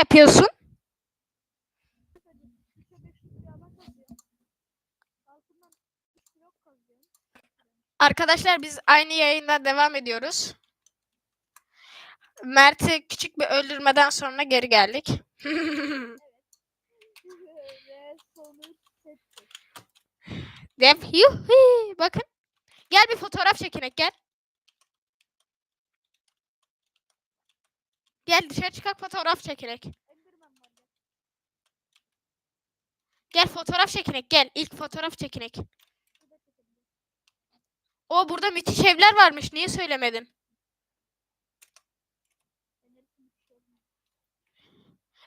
yapıyorsun? Arkadaşlar biz aynı yayında devam ediyoruz. Mert'i küçük bir öldürmeden sonra geri geldik. Dev yuhi. Bakın. Gel bir fotoğraf çekinek gel. Gel dışarı çıkak fotoğraf ya. Gel fotoğraf çekinek gel. İlk fotoğraf çekelim. O burada müthiş evler varmış. Niye söylemedin?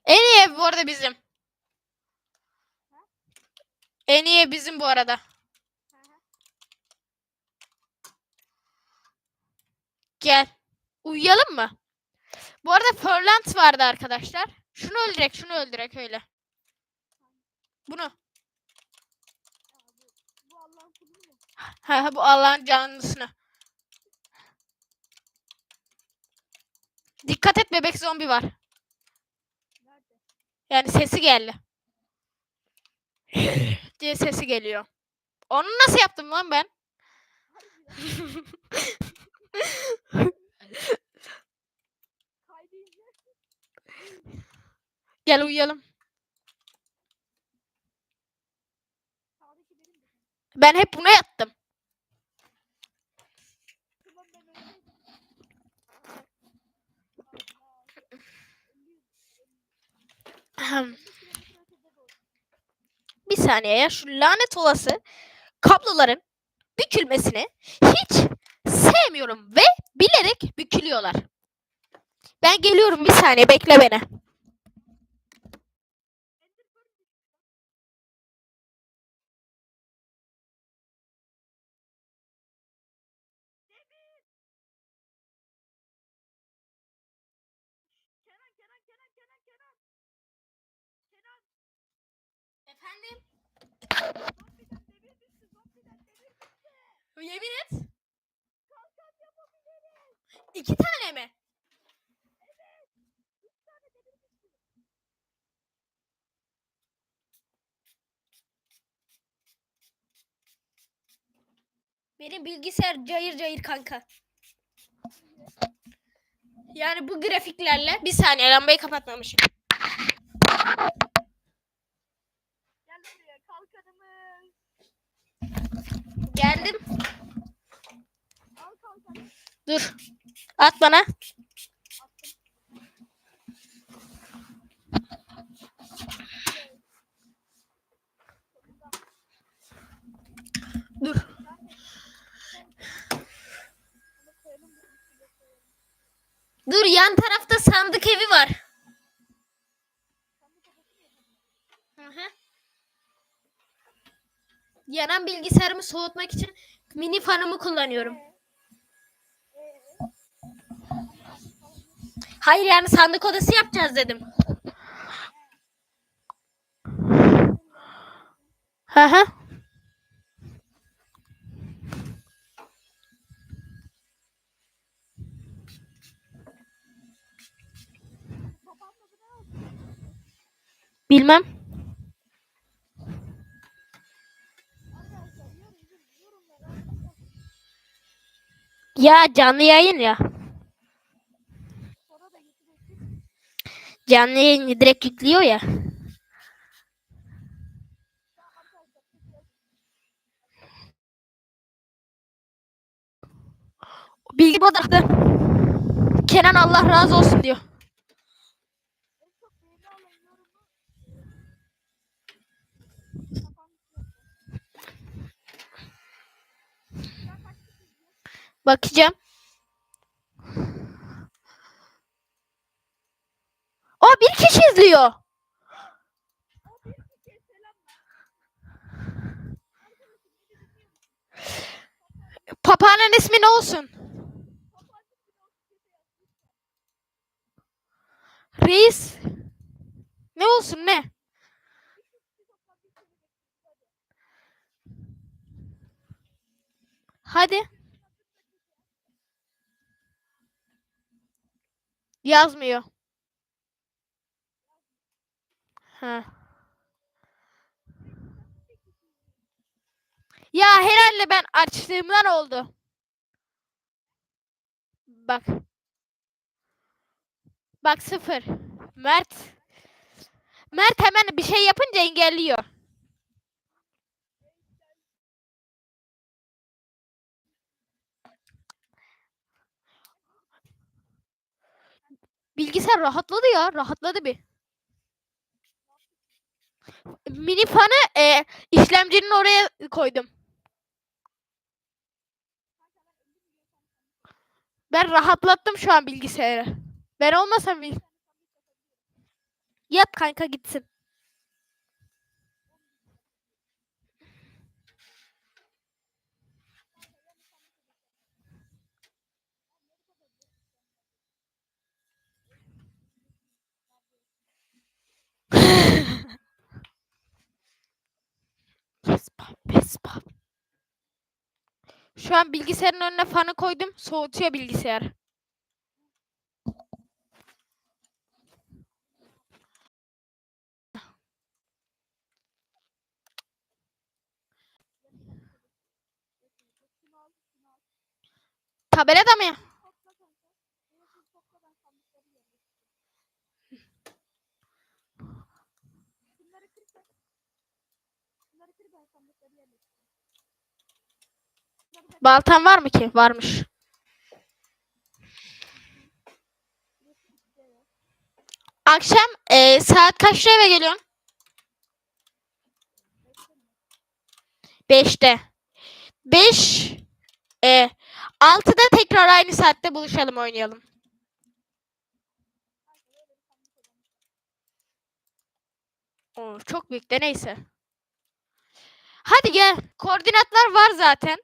En iyi ev bu arada bizim. En iyi bizim bu arada. Gel. Uyuyalım mı? Bu arada Furland vardı arkadaşlar. Şunu öldürek, şunu öldürek öyle. Bunu. Ha, bu Allah'ın canlısını. Dikkat et bebek zombi var. Yani sesi geldi. diye sesi geliyor. Onu nasıl yaptım lan ben? Kaydı izle. Gel uyuyalım. Ben hep buna yattım. Tamam ben öyleydim. Allah. Ahem. 50 kilometre ötede bu. Bir saniye ya şu lanet olası kabloların bükülmesini hiç sevmiyorum ve bilerek bükülüyorlar. Ben geliyorum bir saniye bekle beni. Efendim? Yemin et. İki tane mi? Benim bilgisayar cayır cayır kanka. Yani bu grafiklerle bir saniye lambayı kapatmamışım. Gel buraya kalkanımız. Geldim. Dur. At bana. Dur. Dur yan tarafta sandık evi var. Hı hı. Yanan bilgisayarımı soğutmak için mini fanımı kullanıyorum. Hayır yani sandık odası yapacağız dedim. Hı hı. Bilmem. Ya canlı yayın ya. Canlı yayını direkt yüklüyor ya. Bilgi odaklı. Kenan Allah razı olsun diyor. En çok beğeni alan yorumu kafam Ya kaç kişi izliyor? Bakacağım. O bir kişi izliyor. Papağanın ismi ne olsun? Reis. Ne olsun ne? Hadi. Yazmıyor. Ha. Ya herhalde ben açtığımdan oldu. Bak. Bak sıfır. Mert. Mert hemen bir şey yapınca engelliyor. Bilgisayar rahatladı ya. Rahatladı bir. Mini fanı e, işlemcinin oraya koydum. Ben rahatlattım şu an bilgisayarı. Ben olmasam bil- Yat kanka gitsin. Vespa. Şu an bilgisayarın önüne fanı koydum. Soğutuyor bilgisayar. Tabelada mı? Şunları kır sen. Şunları kır ben sandıkları yerleştireyim. Şunları ben Baltan var mı ki? Varmış. Akşam eee, saat kaçta eve geliyorsun? 5'te. 5 e, 6'da tekrar aynı saatte buluşalım oynayalım. Oo, çok büyük de neyse. Hadi gel. Koordinatlar var zaten.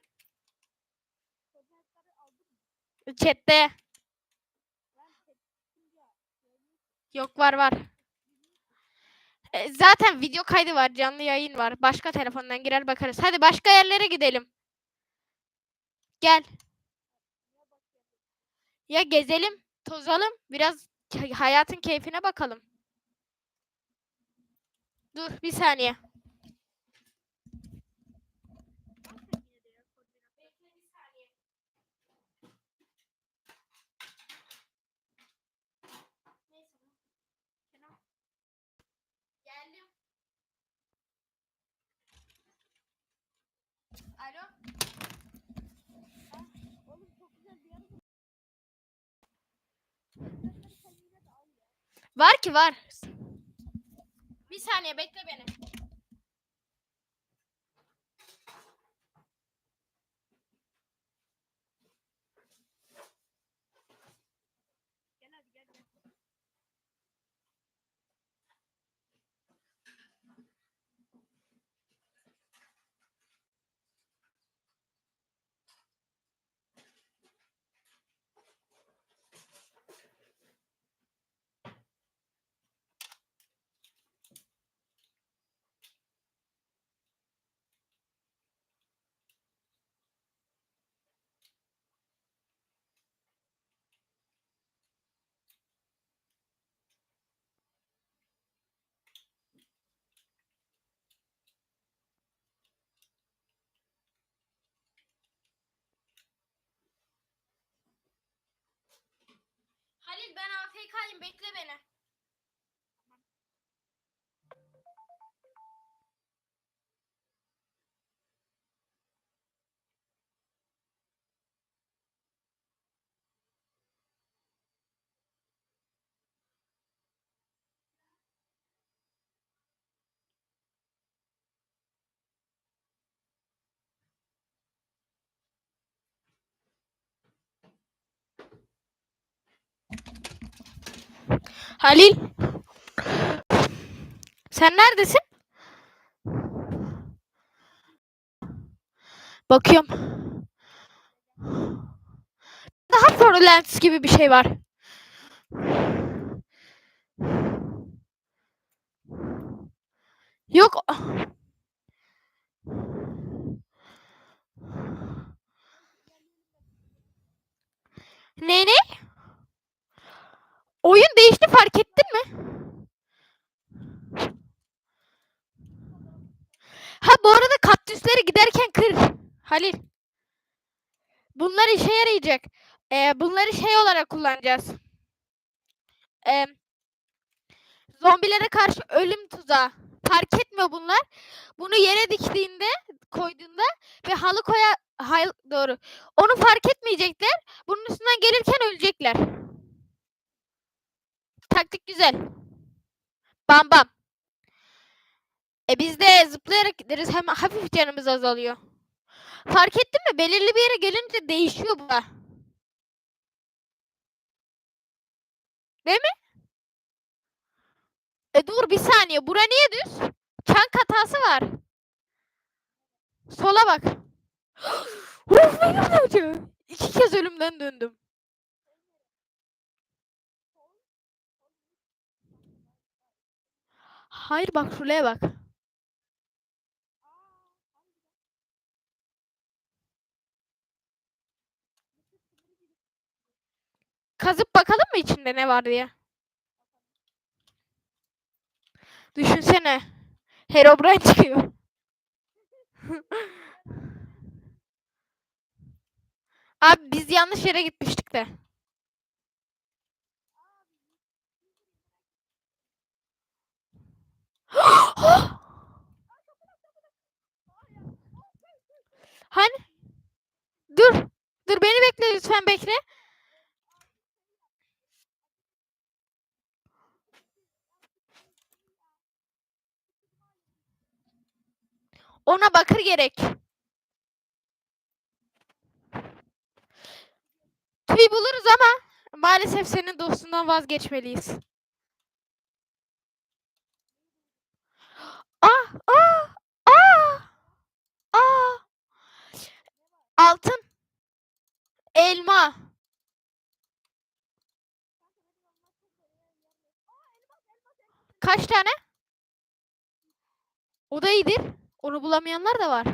Chat'te. Yok var var. E, zaten video kaydı var, canlı yayın var. Başka telefondan girer bakarız. Hadi başka yerlere gidelim. Gel. Ya gezelim, tozalım, biraz hayatın keyfine bakalım. Dur bir saniye. Alo. Var ki var. Bir saniye bekle beni. Ben AFK'yim bekle beni. Halil. Sen neredesin? Bakıyorum. Daha Forlens gibi bir şey var. Yok. Ne ne? Oyun değişti fark ettin mi? Ha bu arada kaktüsleri giderken kır. Halil. Bunlar işe yarayacak. Ee, bunları şey olarak kullanacağız. Ee, zombilere karşı ölüm tuzağı. Fark etmiyor bunlar. Bunu yere diktiğinde, koyduğunda ve halı koya hal, doğru. Onu fark etmeyecekler. Bunun üstünden gelirken ölecekler. Taktik güzel. Bam bam. E biz de zıplayarak gideriz. Hem hafif canımız azalıyor. Fark ettin mi? Belirli bir yere gelince değişiyor bu. Değil mi? E dur bir saniye. Bura niye düz? Çank hatası var. Sola bak. Of? İki kez ölümden döndüm. Hayır bak şuraya bak. Kazıp bakalım mı içinde ne var diye. Düşünsene. Herobrine çıkıyor. Abi biz yanlış yere gitmiştik de. hani? Dur. Dur beni bekle lütfen bekle. Ona bakır gerek. Tüy buluruz ama maalesef senin dostundan vazgeçmeliyiz. Ah, ah, ah, ah. Altın. Elma. Kaç tane? O da iyidir. Onu bulamayanlar da var.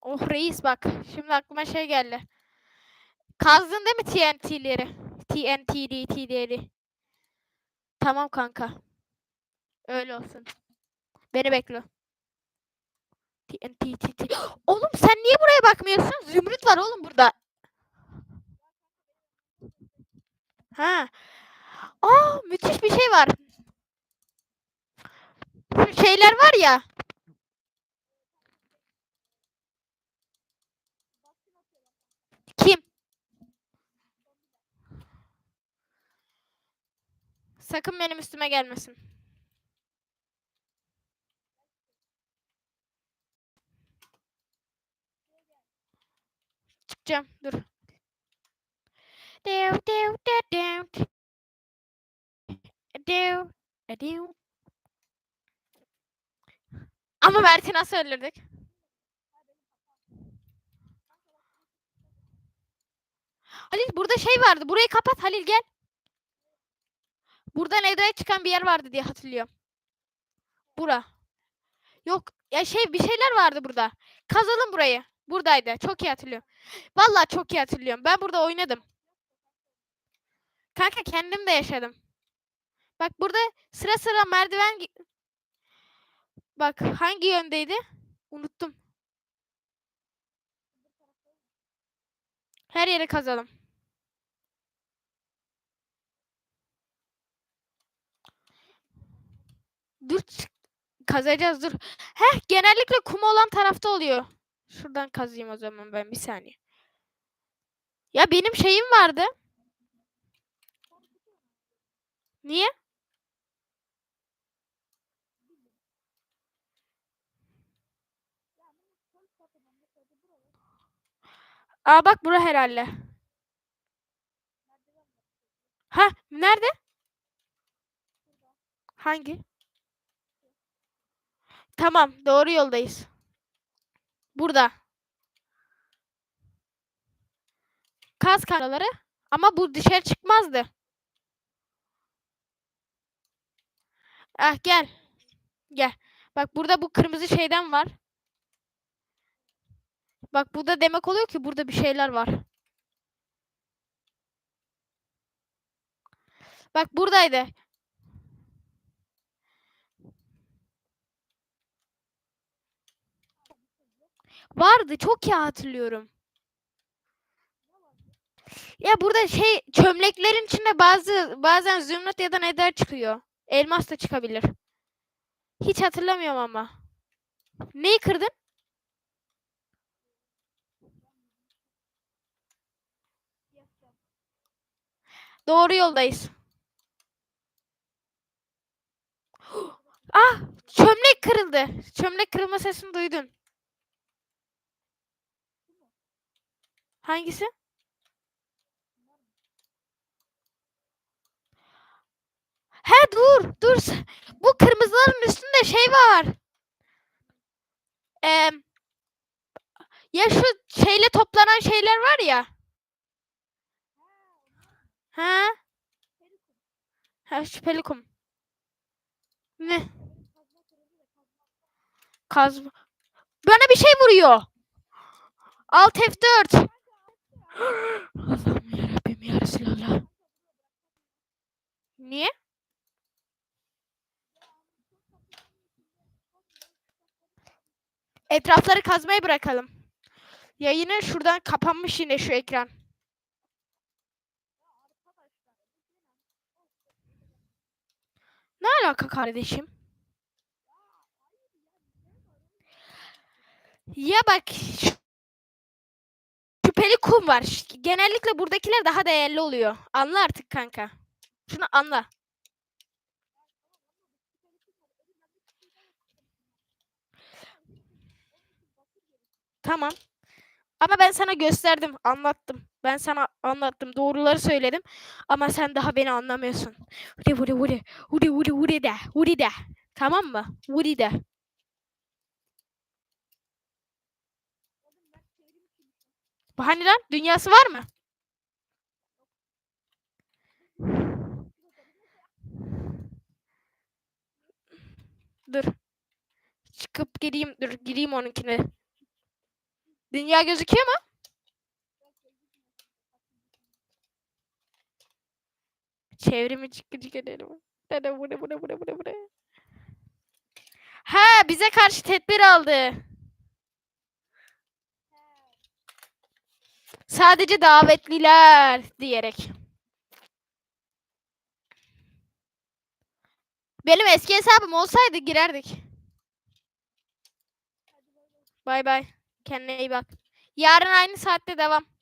Oh reis bak. Şimdi aklıma şey geldi. Kazdın değil mi TNT'leri? TNT'leri. Tamam kanka. Öyle olsun. Beni bekle. TNT, TNT. Oğlum sen niye buraya bakmıyorsun? Zümrüt var oğlum burada. Ha. Aa müthiş bir şey var. Şu şeyler var ya. Sakın benim üstüme gelmesin. Çıkacağım. Dur. Dev dev dev dev. Dev. Dev. Ama Mert'i nasıl öldürdük? Halil burada şey vardı. Burayı kapat Halil gel. Buradan evden çıkan bir yer vardı diye hatırlıyorum. Bura. Yok ya şey bir şeyler vardı burada. Kazalım burayı. Buradaydı. Çok iyi hatırlıyorum. Vallahi çok iyi hatırlıyorum. Ben burada oynadım. Kanka kendim de yaşadım. Bak burada sıra sıra merdiven Bak hangi yöndeydi? Unuttum. Her yeri kazalım. Dur kazacağız dur. Heh genellikle kum olan tarafta oluyor. Şuradan kazayım o zaman ben bir saniye. Ya benim şeyim vardı. Niye? Aa bak bura herhalde. Ha nerede? Hangi? Tamam doğru yoldayız. Burada. Kaz kanalları ama bu dışarı çıkmazdı. Ah gel. Gel. Bak burada bu kırmızı şeyden var. Bak bu demek oluyor ki burada bir şeyler var. Bak buradaydı. Vardı çok iyi hatırlıyorum. Ya burada şey çömleklerin içinde bazı bazen zümrüt ya da nether çıkıyor. Elmas da çıkabilir. Hiç hatırlamıyorum ama. Neyi kırdın? Doğru yoldayız. Ah, çömlek kırıldı. Çömlek kırılma sesini duydun. Hangisi? He dur, dur. Bu kırmızıların üstünde şey var. Eee ya şu şeyle toplanan şeyler var ya. Ha? Ha şüpheli kum. Ne? Kaz. Bana bir şey vuruyor. Alt F4. Allah'ım yarabbim ya Resulallah. Niye? Etrafları kazmayı bırakalım. Yayını şuradan kapanmış yine şu ekran. Ne alaka kardeşim? Ya bak şüpheli kum var. Genellikle buradakiler daha değerli oluyor. Anla artık kanka. Şunu anla. Tamam. Ama ben sana gösterdim, anlattım. Ben sana anlattım, doğruları söyledim. Ama sen daha beni anlamıyorsun. Vuri vuri vuri. Vuri vuri vuri de. Vuri de. Tamam mı? Vuri de. Bu lan? Dünyası var mı? Dur. Çıkıp gireyim. Dur gireyim onunkine. Dünya gözüküyor mu? Çevrimi çıkı çıkı edelim. Bu ne bu ne bu ne bu ne bu ne? Ha bize karşı tedbir aldı. Sadece davetliler diyerek. Benim eski hesabım olsaydı girerdik. Bay bay. Kendine iyi bak. Yarın aynı saatte devam.